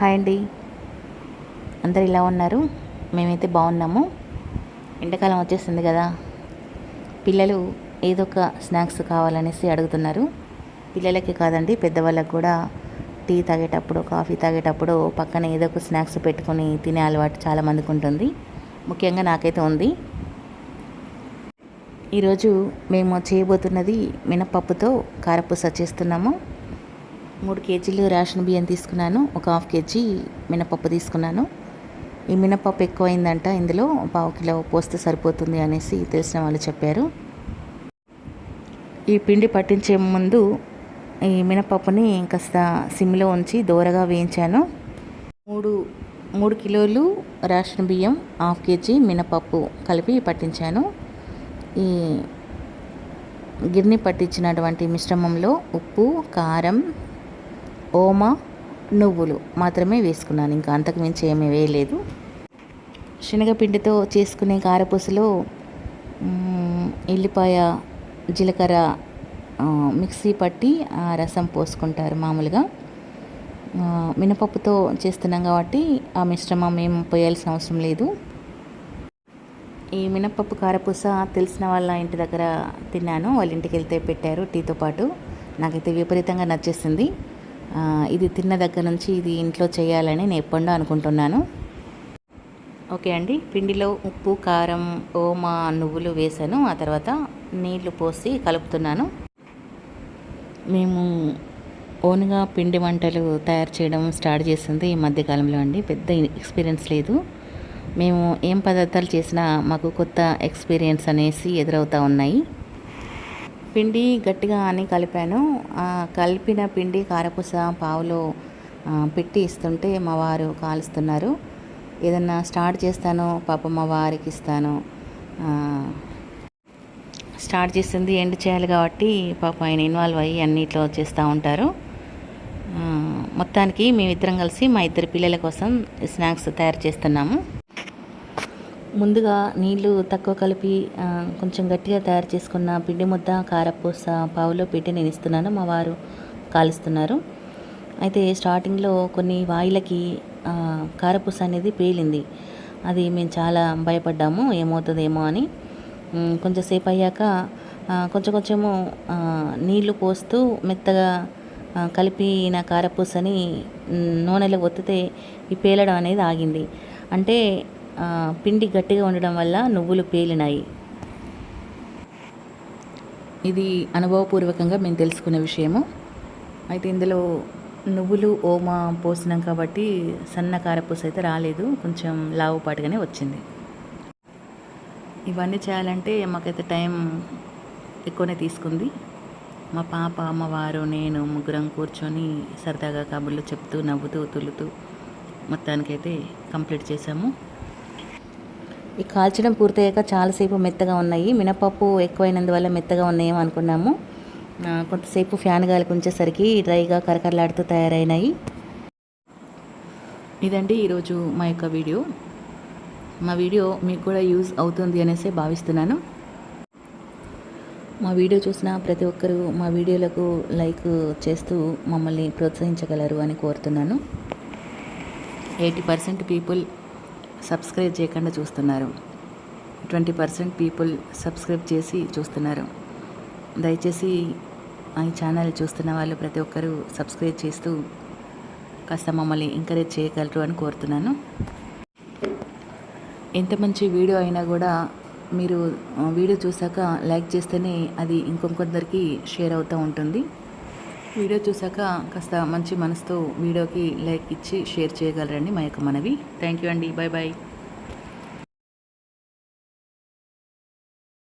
Hi అండి. అందరు ఇలా ఉన్నారు? మేమైతే బాగున్నాము. ఎండాకాలం వచ్చేస్తుంది కదా. పిల్లలు ఏదో ఒక స్నాక్స్ కావాలనేసి అడుగుతున్నారు. పిల్లలకి కాదండి పెద్దవాళ్ళకి కూడా టీ తాగేటప్పుడు కాఫీ తాగేటప్పుడు పక్కన ఏదో ఒక స్నాక్స్ పెట్టుకొని తినే అలవాటు చాలామందికి ఉంటుంది. ముఖ్యంగా నాకైతే ఉంది. ఈరోజు మేము చేయబోతున్నది మినపప్పుతో కారపూస చేస్తున్నాము. మూడు కేజీలు రేషన్ బియ్యం తీసుకున్నాను. ఒక హాఫ్ కేజీ మినపప్పు తీసుకున్నాను. ఈ మినపప్పు ఎక్కువైందంట. ఇందులో పావు కిలో పోస్తే సరిపోతుంది అనేసి తెలిసిన వాళ్ళు చెప్పారు. ఈ పిండి పట్టించే ముందు ఈ మినపప్పుని కాస్త సిమ్లో ఉంచి దూరగా వేయించాను. మూడు మూడు కిలోలు రేషన్ బియ్యం హాఫ్ కేజీ మినపప్పు కలిపి పట్టించాను. ఈ గిర్ని పట్టించినటువంటి మిశ్రమంలో ఉప్పు కారం ఓమ నువ్వులు మాత్రమే వేసుకున్నాను. ఇంకా అంతకు మించి ఏమీ వేయలేదు. శనగపిండితో చేసుకునే కారపూసలో ఎల్లిపాయ జీలకర్ర మిక్సీ పట్టి ఆ రసం పోసుకుంటారు మామూలుగా. మినపప్పుతో చేస్తున్నాం కాబట్టి ఆ మిశ్రమం ఏం పోయాల్సిన అవసరం లేదు. ఈ మినపప్పు కారపూస తెలిసిన వాళ్ళ ఇంటి దగ్గర తిన్నాను. వాళ్ళ ఇంటికి వెళ్తే పెట్టారు టీతో పాటు. నాకైతే విపరీతంగా నచ్చేసింది. ఇది తిన్న దగ్గర నుంచి ఇది ఇంట్లో చేయాలని నేను ఎప్పుడో అనుకుంటున్నాను. ఓకే అండి పిండిలో ఉప్పు కారం ఓమా నువ్వులు వేసాను. ఆ తర్వాత నీళ్ళు పోసి కలుపుతున్నాను. మేము ఓన్గా పిండి వంటలు తయారు చేయడం స్టార్ట్ చేసింది ఈ మధ్యకాలంలో అండి. పెద్ద ఎక్స్పీరియన్స్ లేదు. మేము ఏం పదార్థాలు చేసినా మాకు కొత్త ఎక్స్పీరియన్స్ అనేసి ఎదురవుతూ ఉన్నాయి. పిండి గట్టిగా అని కలిపాను. కలిపిన పిండి కారపూస పావులో పెట్టి ఇస్తుంటే మా వారు కాలుస్తున్నారు. ఏదన్నా స్టార్ట్ చేస్తాను పాప మా వారికి ఇస్తాను. స్టార్ట్ చేసింది ఎండ్ చేయాలి కాబట్టి పాప ఆయన ఇన్వాల్వ్ అయ్యి అన్నిట్లో చేస్తూ ఉంటారు. మొత్తానికి మేమిద్దరం కలిసి మా ఇద్దరు పిల్లల కోసం స్నాక్స్ తయారు చేస్తున్నాము. ముందుగా నీళ్ళు తక్కువ కలిపి కొంచెం గట్టిగా తయారు చేసుకున్న పిండి ముద్ద కారపూస పావులో పెట్టి నేను ఇస్తున్నాను. మా వారు కాలుస్తున్నారు. అయితే స్టార్టింగ్లో కొన్ని వాయిలకి కారపూస అనేది పేలింది. అది మేము చాలా భయపడ్డాము. ఏమవుతుందేమో అని. కొంచెంసేపు అయ్యాక కొంచెం కొంచెము నీళ్ళు పోస్తూ మెత్తగా కలిపి కలిపిన కారపూసని నూనెలో ఒత్తితే ఈ పేలడం అనేది ఆగింది. అంటే పిండి గట్టిగా ఉండడం వల్ల నువ్వులు పేలినాయి. ఇది అనుభవపూర్వకంగా మేము తెలుసుకునే విషయము. అయితే ఇందులో నువ్వులు ఓమ పోసినాం కాబట్టి సన్న కారపూస అయితే రాలేదు. కొంచెం లావుపాటుగానే వచ్చింది. ఇవన్నీ చేయాలంటే మాకైతే టైం ఎక్కువనే తీసుకుంది. మా పాప అమ్మవారు నేను ముగ్గురం కూర్చొని సరదాగా కబుర్లు చెప్తూ నవ్వుతూ తులుతూ మొత్తానికైతే కంప్లీట్ చేసాము ఈ కాల్చడం పూర్తయ్యాక చాలాసేపు మెత్తగా ఉన్నాయి. మినపప్పు ఎక్కువైనందువల్ల మెత్తగా ఉన్నాయేమో అనుకున్నాము. కొంతసేపు ఫ్యాన్ గాలికి ఉంచేసరికి డ్రైగా కరకరలాడుతూ తయారైనాయి. ఇదండి ఈరోజు మా యొక్క వీడియో. మా వీడియో మీకు కూడా యూజ్ అవుతుంది అనేసి భావిస్తున్నాను. మా వీడియో చూసిన ప్రతి ఒక్కరూ మా వీడియోలకు లైక్ చేస్తూ మమ్మల్ని ప్రోత్సహించగలరు అని కోరుతున్నాను. ఎయిటీ పర్సెంట్ పీపుల్ సబ్స్క్రైబ్ చేయకుండా చూస్తున్నారు. ట్వంటీ పర్సెంట్ పీపుల్ సబ్స్క్రైబ్ చేసి చూస్తున్నారు. దయచేసి ఈ ఛానల్ చూస్తున్న వాళ్ళు ప్రతి ఒక్కరూ సబ్స్క్రైబ్ చేస్తూ కాస్త మమ్మల్ని ఎంకరేజ్ చేయగలరు అని కోరుతున్నాను. ఎంత మంచి వీడియో అయినా కూడా మీరు వీడియో చూసాక లైక్ చేస్తేనే అది ఇంకొందరికి షేర్ అవుతూ ఉంటుంది. వీడియో చూసాక కాస్త మంచి మనసుతో వీడియోకి లైక్ ఇచ్చి షేర్ చేయగలరండి మా యొక్క మనవి. థ్యాంక్ యూ అండి. Bye bye